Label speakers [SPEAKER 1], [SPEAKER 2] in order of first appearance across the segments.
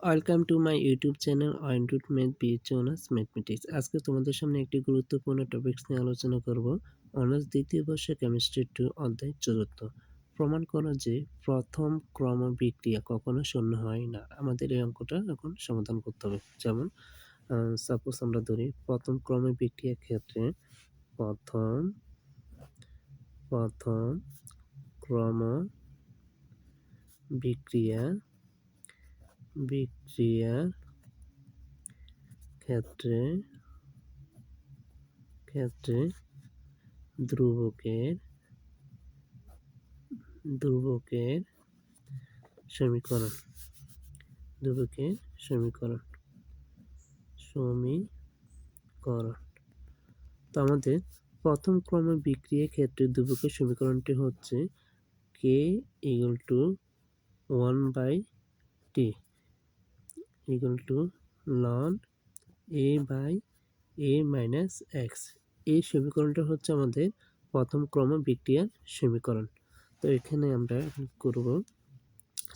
[SPEAKER 1] Welcome to my YouTube channel অয়েন্টুড math বিএচএ honours mathematics আজকে তোমাদের সামনে একটি গুরুত্বপূর্ণ টপিক্স নিয়ে আলোচনা করব। অনার্স দ্বিতীয় বর্ষে কেমিস্ট্রি টু অধ্যায় চতুর্থ। প্রমাণ করো যে প্রথম ক্রম বিক্রিয়া কখনো শূন্য হয় না। আমাদের এই অঙ্কটা এখন সমাধান করতে হবে। যেমন সাপোজ আমরা ধরি প্রথম ক্রমে বিক্রিয়ার ক্ষেত্রে প্রথম প্রথম ক্রম বিক্রিয়া বিক্রিয়ার ক্ষেত্রে ক্ষেত্রে ধ্রুবকের ধ্রুবকের সমীকরণ ধ্রুবকের সমীকরণ সমীকরণ। তো আমাদের প্রথম ক্রমে বিক্রিয়ার ক্ষেত্রে ধ্রুবকের সমীকরণটি হচ্ছে K equal to one by T equal to ln A by A minus X এই সমীকরণটা হচ্ছে আমাদের প্রথম ক্রম বিক্রিয়ার সমীকরণ। তো এখানে আমরা করব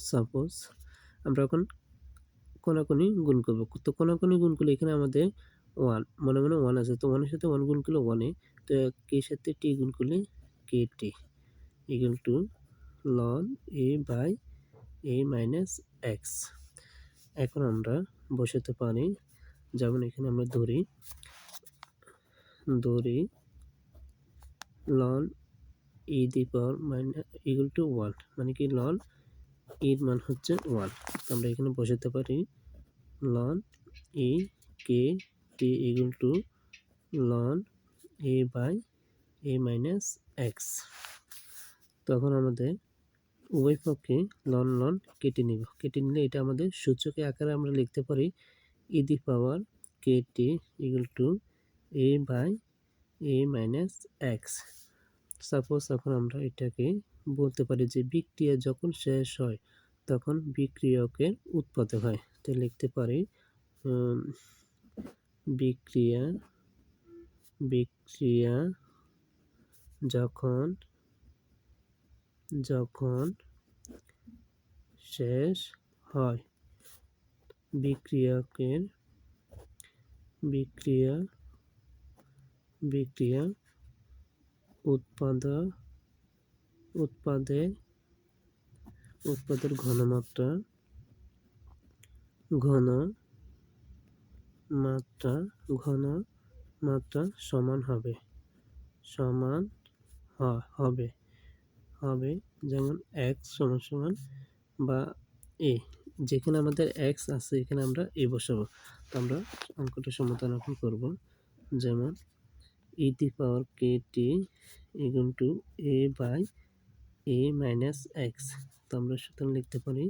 [SPEAKER 1] সাপোজ আমরা এখন কোনাকুনি গুণ করব। তো কোনাকুনি গুণ করলে এখানে আমাদের ওয়ান মনে মনে ওয়ান আছে। তো ওয়ানের সাথে ওয়ান গুণ করলে ওয়ানে তো কে সাথে টি গুণ করলে K T equal to ln A by A minus X এখন আমরা বসাতে পারি, যেমন এখানে আমরা ধরি ধরি ln E the power minus equal to one মানে কি লন ইর মান হচ্ছে ওয়ান আমরা এখানে বসাতে পারি ln E K T equal to ln A by A minus X তখন আমাদের উভয় পক্ষে লন লন কেটে নিব। কেটে নিলে এটা আমাদের সূচকের আকারে আমরা লিখতে পারি E the power K T equal to A by A minus X suppose এখন আমরা এটাকে বলতে পারি যে বিক্রিয়া যখন শেষ হয়, তখন বিক্রিয়কের উৎপাদক হয়। তো লিখতে পারি বিক্রিয়া বিক্রিয়া যখন যখন শেষ হয়, বিক্রিয়কের বিক্রিয়া বিক্রিয়া উৎপাদ উৎপাদে উৎপাদের ঘনমাত্রা, ঘন মাত্রা ঘন মাত্রা সমান হবে সমান হবে। হবে, যেমন এক্স সমান সমান বা এ যেখানে আমাদের এক্স আছে, এখানে আমরা এ বসাবো। তো আমরা অঙ্কটা সমাধান এখন করব। যেমন E the power K T equal to A by A minus X তো আমরা সুতরাং লিখতে পারি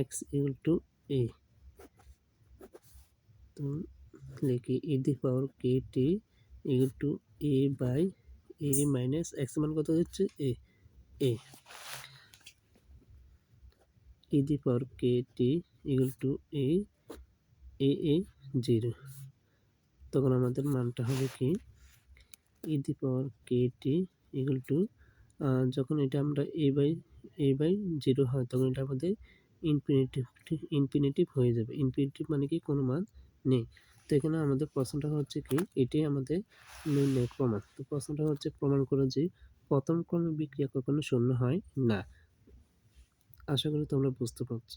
[SPEAKER 1] এক্স ইকুয়াল টু এ তো লিখি E the power K T equal to A by A minus X মান কত হচ্ছে? A A. E the power K T equal to A A zero. তখন আমাদের মানটা হবে কি? ই the power K T equal two যখন এটা আমরা A by A by zero হয়, তখন এটা আমাদের ইনফিনিটিভ ইনফিনিটিভ হয়ে যাবে। ইনফিনিটিভ মানে কি? কোনো মান নেই। তো এখানে আমাদের প্রশ্নটা হচ্ছে কি? এটাই আমাদের নির্ণয় প্রমাণ। তো প্রশ্নটা হচ্ছে প্রমাণ করে যে প্রথম ক্রমে বিক্রিয়া কখনো শূন্য হয় না। আশা করি তোমরা বুঝতে পারছ।